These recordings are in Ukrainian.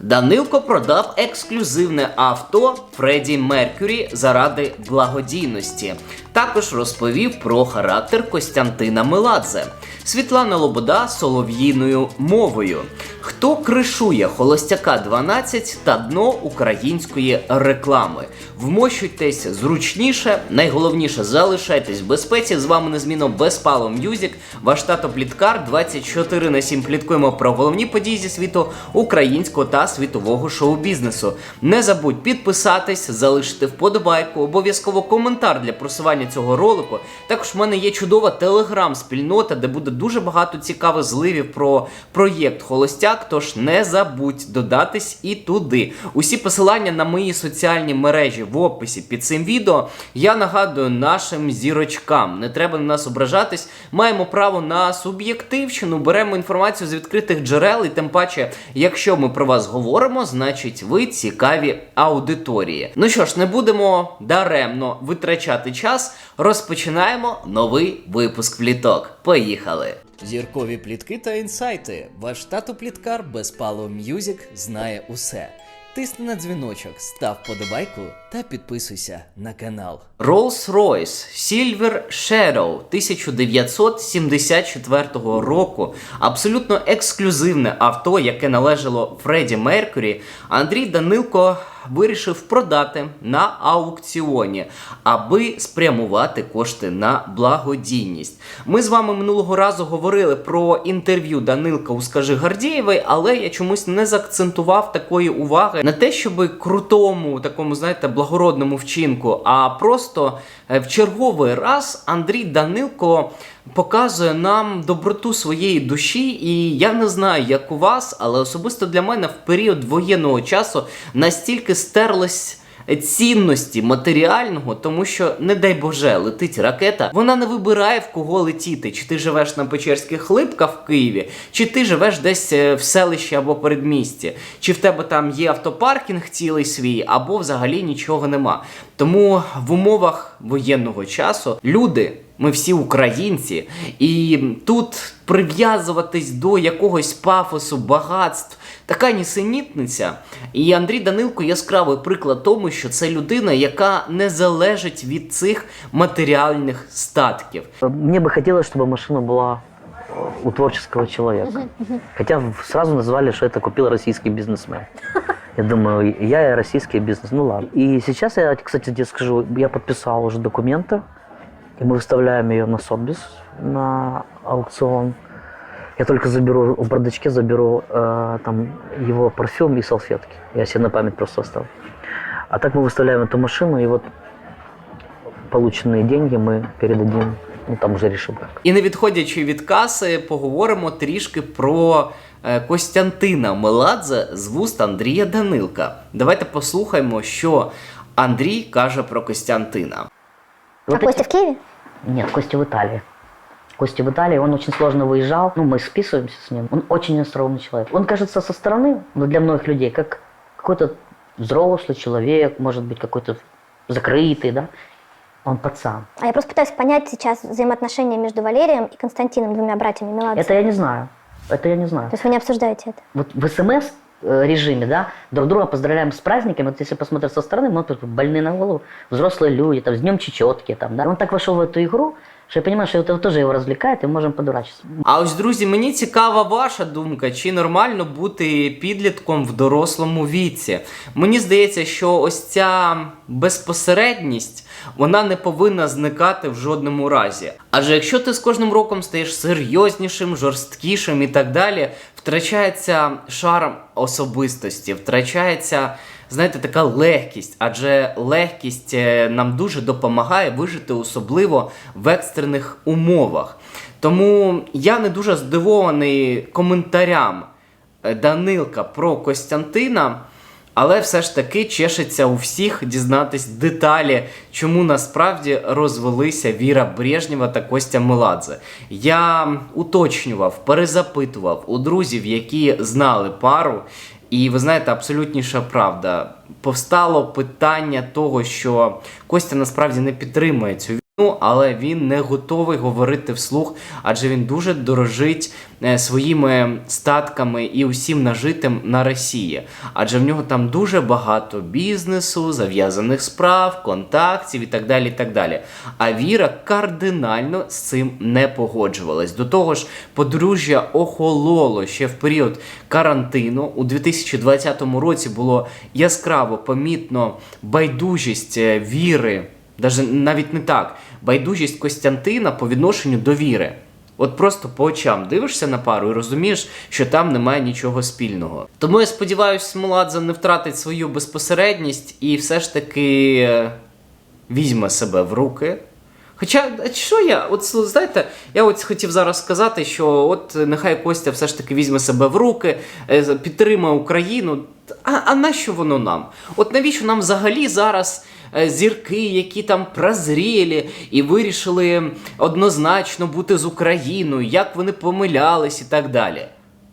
Данилко продав ексклюзивне авто Фредді Меркюрі заради благодійності. Також розповів про характер Костянтина Меладзе. Світлана Лобода солов'їною мовою. Хто кришує холостяка 12 та дно української реклами? Вмощуйтесь зручніше. Найголовніше залишайтесь в безпеці. З вами незмінно Безпало М'юзік. Ваш тато Пліткар 24 на 7 пліткуємо про головні події зі світу українського та світового шоу-бізнесу. Не забудь підписатись, залишити вподобайку, обов'язково коментар для просування цього ролику. Також в мене є чудова телеграм-спільнота, де буде дуже багато цікавих зливів про проєкт Холостяк. Тож не забудь додатись і туди. Усі посилання на мої соціальні мережі в описі під цим відео. Я нагадую нашим зірочкам. Не треба на нас ображатись. Маємо право на суб'єктивщину. Беремо інформацію з відкритих джерел, і тим паче, якщо ми про вас говоримо, значить ви цікаві аудиторії. Ну що ж, не будемо даремно витрачати час. Розпочинаємо новий випуск пліток. Поїхали! Зіркові плітки та інсайти. Ваш тату-пліткар Безпало М'юзік знає усе. Тисни на дзвіночок, став подобайку та підписуйся на канал. Rolls-Royce Silver Shadow 1974 року. Абсолютно ексклюзивне авто, яке належало Фредді Меркюрі, Андрій Данилко вирішив продати на аукціоні, аби спрямувати кошти на благодійність. Ми з вами минулого разу говорили про інтерв'ю Данилка у Скажи Гардієвої, але я чомусь не заакцентував такої уваги на те, щоб крутому, такому, знаєте, благородному вчинку, а просто е, в черговий раз Андрій Данилко показує нам доброту своєї душі, і я не знаю, як у вас, але особисто для мене в період воєнного часу настільки стерлось. Цінності матеріального, тому що, не дай Боже, летить ракета, вона не вибирає в кого летіти. Чи ти живеш на Печерських Липках в Києві, чи ти живеш десь е, в селищі або передмісті, чи в тебе там є автопаркінг цілий свій, або взагалі нічого нема. Тому в умовах воєнного часу люди. Ми всі українці, і тут прив'язуватись до якогось пафосу, багатств, така нісенітниця. І Андрій Данилко яскравий приклад тому, що це людина, яка не залежить від цих матеріальних статків. Мне бы хотелось, чтобы машина была э, у творческого человека. Хотя в- сразу назвали, что это купил российский бизнесмен. Я думаю, я и российский бизнес, ну ладно. И сейчас я, кстати, тебе скажу, я подписал уже документы, и мы выставляем ее на Сотбис, на аукцион. Я только заберу, в бардачке заберу э, там его парфюм и салфетки. Я себе на память просто оставил. А так мы выставляем эту машину, и вот полученные деньги мы передадим, ну там уже решим как. І не відходячи від каси, поговоримо трішки про е, Костянтина Меладзе з вуст Андрія Данилка. Давайте послухаємо, що Андрій каже про Костянтина. А Вот Костя в Киеве? Нет, Костя в Италии. Костя в Италии, он очень сложно выезжал. Ну, мы списываемся с ним. Он очень остроумный человек. Он кажется со стороны, но для многих людей, как какой-то взрослый человек, может быть, какой-то закрытый, да. Он пацан. А я просто пытаюсь понять сейчас взаимоотношения между Валерием и Константином, двумя братьями Меладзе. Это я не знаю. Это я не знаю. То есть вы не обсуждаете это? Вот в СМС э, режиме, да, друг друга поздравляем с праздником. Вот если посмотреть со стороны, мы тут больные на голову, взрослые люди, там, с днем чечетки, там, да. Он так вошел в эту игру, что я понимаю, что это тоже его развлекает, и мы можем подурачиться. А ось, друзі, мені цікава ваша думка, чи нормально бути підлітком в дорослому віці. Мені здається, що ось ця безпосередність вона не повинна зникати в жодному разі. Адже якщо ти з кожним роком стаєш серйознішим, жорсткішим і так далі, втрачається шарм особистості, втрачається. Знаєте, така легкість, адже легкість е, нам дуже допомагає вижити, особливо в екстрених умовах. Тому я не дуже здивований коментарям е, Данилка про Костянтина, але все ж таки чешеться у всіх дізнатись деталі, чому насправді розвелися Віра Брежнєва та Костя Меладзе. Я уточнював, перезапитував у друзів, які знали пару. І ви знаєте, абсолютніша правда. Повстало питання того, що Костя насправді не підтримує цю Ну, але він не готовий говорити вслух, адже він дуже дорожить е, своїми статками і усім нажитим на Росії. Адже в нього там дуже багато бізнесу, зав'язаних справ, контактів і так далі. і так далі. А Віра кардинально з цим не погоджувалась. До того ж, подружжя охололо ще в період карантину. У 2020 році було яскраво помітно байдужість е, віри. Навіть не так. Байдужість Костянтина по відношенню до віри. От просто по очам дивишся на пару і розумієш, що там немає нічого спільного. Тому я сподіваюся, Меладзе не втратить свою безпосередність і все ж таки е, візьме себе в руки. Хоча, що я? От знаєте, я от хотів зараз сказати, що от нехай Костя все ж таки візьме себе в руки, е, підтримає Україну. А, а нащо воно нам? От навіщо нам взагалі зараз е, зірки, які там прозрілі і вирішили однозначно бути з Україною, як вони помилялись і так далі?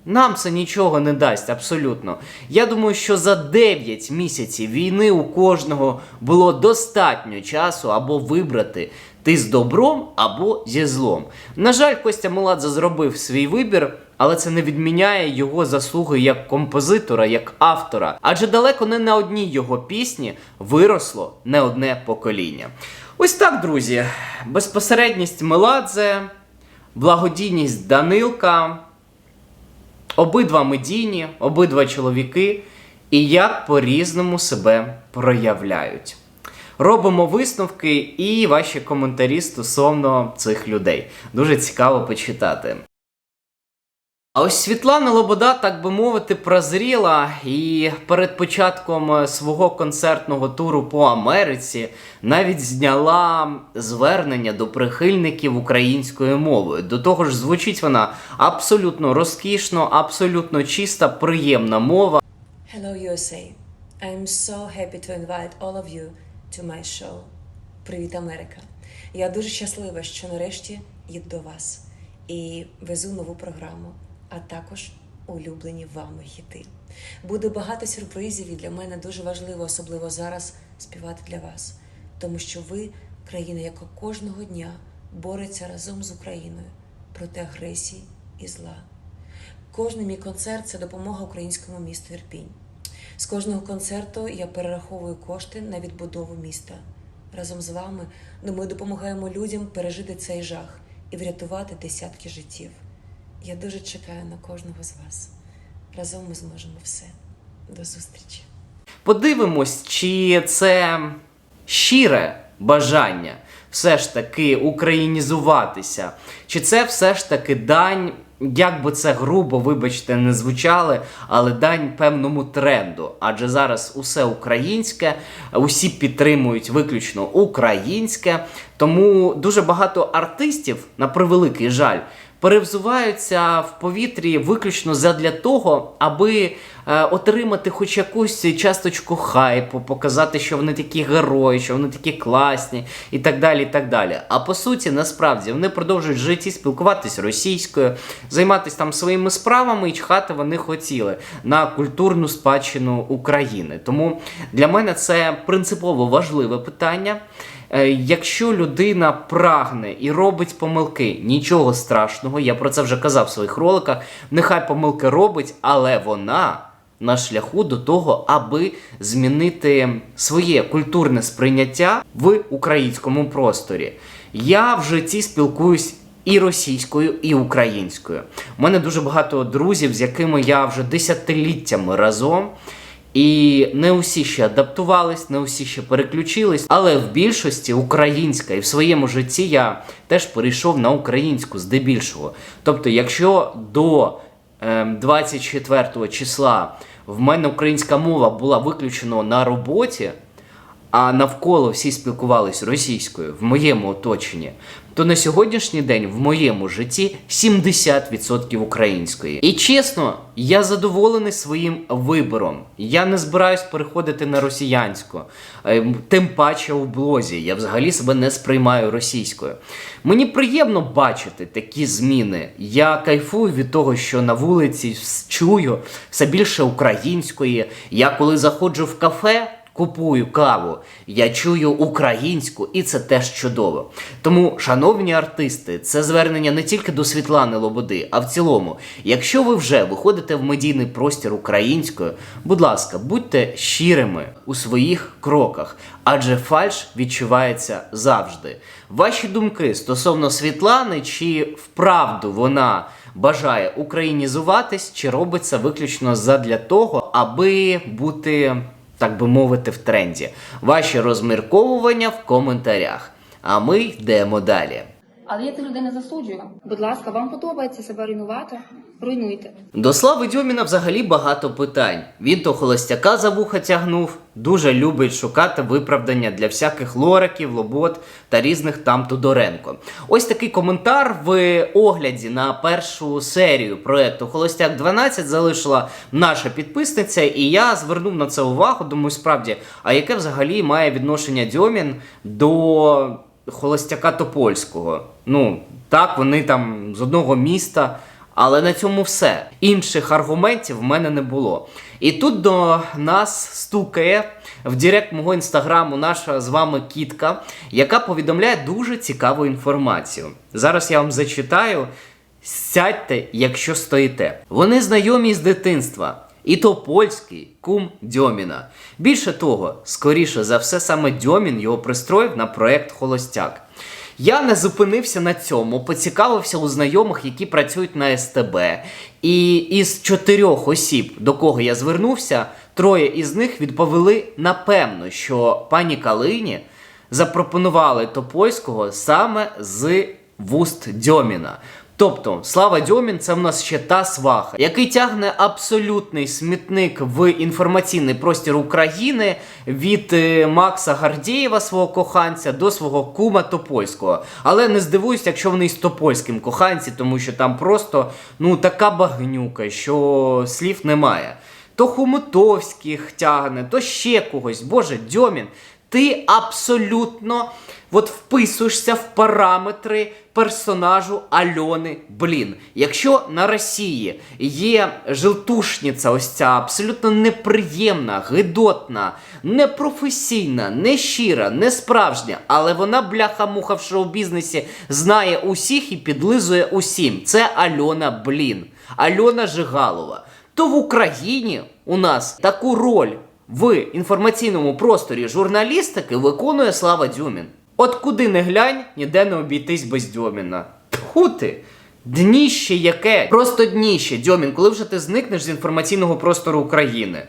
Нам це нічого не дасть абсолютно. Я думаю, що за 9 місяців війни у кожного було достатньо часу або вибрати ти з добром або зі злом. На жаль, Костя Меладзе зробив свій вибір, але це не відміняє його заслуги як композитора, як автора. Адже далеко не на одній його пісні виросло не одне покоління. Ось так, друзі. Безпосередність Меладзе, благодійність Данилка. Обидва медійні, обидва чоловіки, і як по-різному себе проявляють. Робимо висновки і ваші коментарі стосовно цих людей. Дуже цікаво почитати. А ось Світлана Лобода, так би мовити, прозріла і перед початком е, свого концертного туру по Америці навіть зняла звернення до прихильників української мови. До того ж, звучить вона абсолютно розкішно, абсолютно чиста, приємна мова. Hello, USA. I'm so happy to invite all of you to my show. Привіт, Америка. Я дуже щаслива, що нарешті їду до вас і везу нову програму, а також улюблені вами хіти. Буде багато сюрпризів, і для мене дуже важливо, особливо зараз, співати для вас, тому що ви країна, яка кожного дня бореться разом з Україною проти агресії і зла. Кожний мій концерт це допомога українському місту Ірпінь. З кожного концерту я перераховую кошти на відбудову міста. Разом з вами ну, ми допомагаємо людям пережити цей жах і врятувати десятки життів. Я дуже чекаю на кожного з вас. Разом ми зможемо все. До зустрічі! Подивимось, чи це щире бажання все ж таки українізуватися, чи це все ж таки дань, як би це грубо, вибачте, не звучали, але дань певному тренду. Адже зараз усе українське, усі підтримують виключно українське. Тому дуже багато артистів, на превеликий жаль, перевзуваються в повітрі виключно задля того, аби е, отримати хоч якусь часточку хайпу, показати, що вони такі герої, що вони такі класні, і так далі. і так далі. А по суті, насправді вони продовжують житті спілкуватись російською, займатися там своїми справами і чхати вони хотіли на культурну спадщину України. Тому для мене це принципово важливе питання. Е, Якщо людина прагне і робить помилки, нічого страшного, я про це вже казав в своїх роликах. Нехай помилки робить, але вона на шляху до того, аби змінити своє культурне сприйняття в українському просторі. Я в житті спілкуюсь. І російською, і українською. У мене дуже багато друзів, з якими я вже десятиліттями разом. І не усі ще адаптувались, не усі ще переключились, але в більшості українська, і в своєму житті я теж перейшов на українську здебільшого. Тобто, якщо до е, 24 числа в мене українська мова була виключена на роботі, а навколо всі спілкувались російською в моєму оточенні, то на сьогоднішній день в моєму житті 70% української. І чесно, я задоволений своїм вибором. Я не збираюсь переходити на росіянську, Е, тим паче у блозі. Я взагалі себе не сприймаю російською. Мені приємно бачити такі зміни. Я кайфую від того, що на вулиці чую все більше української. Я коли заходжу в кафе. Купую каву, я чую українську, і це теж чудово. Тому, шановні артисти, це звернення не тільки до Світлани Лободи, а в цілому. Якщо ви вже виходите в медійний простір українською, будь ласка, будьте щирими у своїх кроках, адже фальш відчувається завжди. Ваші думки стосовно Світлани, чи вправду вона бажає українізуватись, чи робить це виключно задля того, аби бути, так би мовити, в тренді. Ваші розмірковування в коментарях. А ми йдемо далі. Але я цих людей не засуджую. Будь ласка, вам подобається себе руйнувати? Руйнуйте. До Слави Дьоміна взагалі багато питань. Він то холостяка за вуха тягнув, дуже любить шукати виправдання для всяких лораків, лобот та різних там Тодоренко. Ось такий коментар в огляді на першу серію проекту Холостяк 12 залишила наша підписниця, і я звернув на це увагу. Думаю, справді, а яке взагалі має відношення Дьомін до холостяка Топольського? Ну, так, вони там з одного міста. Але на цьому все. Інших аргументів в мене не було. І тут до нас стукає в Директ мого інстаграму наша з вами кітка, яка повідомляє дуже цікаву інформацію. Зараз я вам зачитаю. Сядьте, якщо стоїте. Вони знайомі з дитинства. І то польський кум Дьоміна. Більше того, скоріше за все, саме Дьомін його пристроїв на проект Холостяк. Я не зупинився на цьому, поцікавився у знайомих, які працюють на СТБ. І із чотирьох осіб, до кого я звернувся, троє із них відповіли напевно, що пані Калині запропонували Топольського саме з вуст Дьоміна. Тобто, Слава Дьомін це в нас ще та сваха, який тягне абсолютний смітник в інформаційний простір України від е, Макса Гардієва, свого коханця, до свого кума Топольського. Але не здивуюсь, якщо вони із Топольським коханці, тому що там просто ну така багнюка, що слів немає. То Хомутовських тягне, то ще когось. Боже, Дьомін, ти абсолютно от вписуєшся в параметри персонажу Альони Блін. Якщо на Росії є жилтушниця, ось ця абсолютно неприємна, гидотна, непрофесійна, не щира, не справжня, але вона бляха-муха в шоу-бізнесі знає усіх і підлизує усім. Це Альона Блін, Альона Жигалова. То в Україні у нас таку роль в інформаційному просторі журналістики виконує Слава Дюмін. От куди не глянь, ніде не обійтись без Дьоміна. Тьфу ти! Дніще яке? Просто дніще, Дьомін, коли вже ти зникнеш з інформаційного простору України.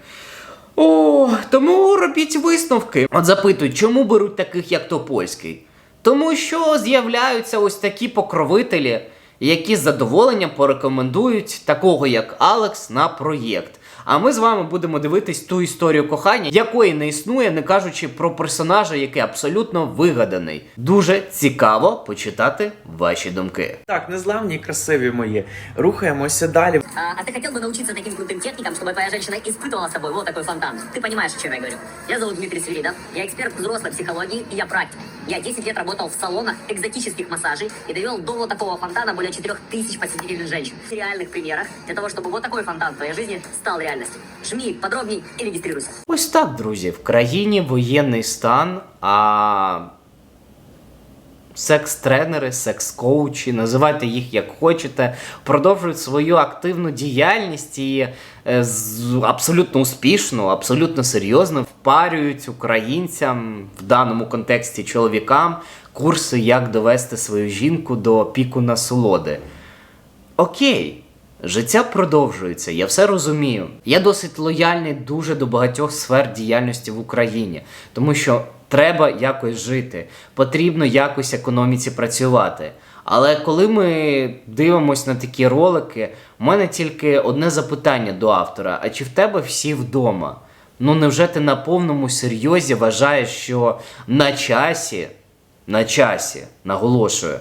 О, тому робіть висновки. От запитують, чому беруть таких, як Топольський? Тому що з'являються ось такі покровителі, які з задоволенням порекомендують такого, як Алекс, на проєкт. А ми з вами будемо дивитись ту історію кохання, якої не існує, не кажучи про персонажа, який абсолютно вигаданий. Дуже цікаво почитати ваші думки. Так, незламні і красиві мої. Рухаємося далі. А, а ты хотел бы научиться таким крутым техникам, чтобы твоя женщина испытывала с собой вот такой фонтан? Ты понимаешь, о чем я говорю. Я зовут Дмитрий Свиридов, я эксперт взрослой психологии и я практик. Я 10 лет работал в салонах экзотических массажей и довел до вот такого фонтана более 4000 посетителей женщин. В реальных примерах для того, чтобы вот такой фонтан в твоей жизни стал реальностью. Жми подробней и регистрируйся. Ось так, друзі, в країні воєнний стан, а секс-тренери, секс-коучі, називайте їх як хочете, продовжують свою активну діяльність і е, абсолютно успішно, абсолютно серйозно впарюють українцям, в даному контексті чоловікам, курси, як довести свою жінку до піку насолоди. Окей, життя продовжується, я все розумію. Я досить лояльний дуже до багатьох сфер діяльності в Україні, тому що треба якось жити, потрібно якось економіці працювати. Але коли ми дивимося на такі ролики, у мене тільки одне запитання до автора: а чи в тебе всі вдома? Ну невже ти на повному серйозі вважаєш, що на часі, на часі, наголошую,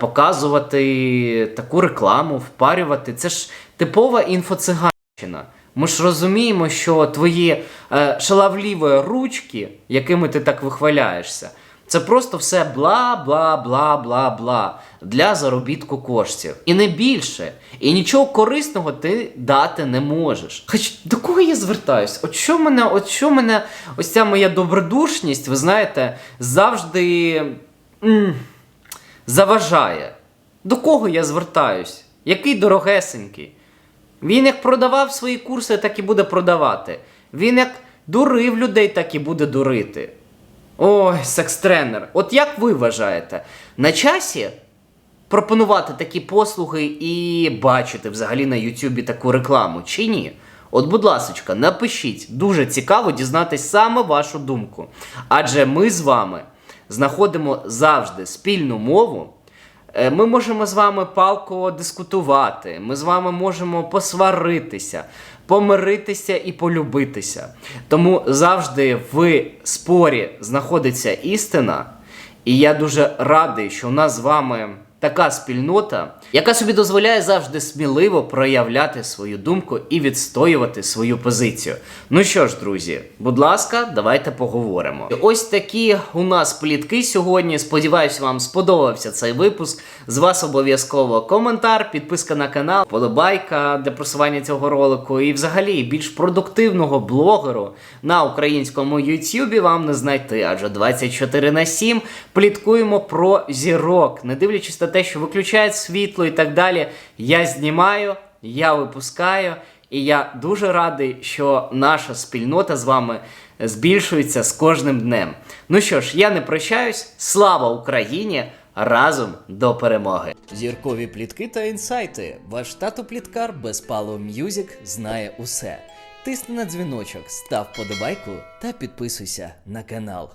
показувати таку рекламу, впарювати. Це ж типова інфоциганщина. Ми ж розуміємо, що твої е, шаловливі ручки, якими ти так вихваляєшся, Це просто все бла, бла, бла, бла, бла для заробітку коштів. І не більше. І нічого корисного ти дати не можеш. Хоч до кого я звертаюсь? От що мене, от що мене, ось ця моя добродушність, ви знаєте, завжди заважає. До кого я звертаюсь? Який дорогесенький? Він як продавав свої курси, так і буде продавати. Він як дурив людей, так і буде дурити. Ой, секс-тренер. От як ви вважаєте, на часі пропонувати такі послуги і бачити взагалі на Ютубі таку рекламу чи ні? От, будь ласочка, напишіть. Дуже цікаво дізнатись саме вашу думку. Адже ми з вами знаходимо завжди спільну мову. Е, Ми можемо з вами палко дискутувати, ми з вами можемо посваритися, помиритися і полюбитися. Тому завжди в спорі знаходиться істина. І я дуже радий, що у нас з вами така спільнота, яка собі дозволяє завжди сміливо проявляти свою думку і відстоювати свою позицію. Ну що ж, друзі, будь ласка, давайте поговоримо. Ось такі у нас плітки сьогодні. Сподіваюсь, вам сподобався цей випуск. З вас обов'язково коментар, підписка на канал, подобайка для просування цього ролику. І взагалі більш продуктивного блогеру на українському Ютубі вам не знайти, адже 24 на 7 пліткуємо про зірок, не дивлячись на те, що виключають світло і так далі. Я знімаю, я випускаю. І я дуже радий, що наша спільнота з вами збільшується з кожним днем. Ну що ж, я не прощаюсь. Слава Україні! Разом до перемоги! Зіркові плітки та інсайти. Ваш тато пліткар без Пало М'юзік знає усе. Тисни на дзвіночок, став подобайку та підписуйся на канал.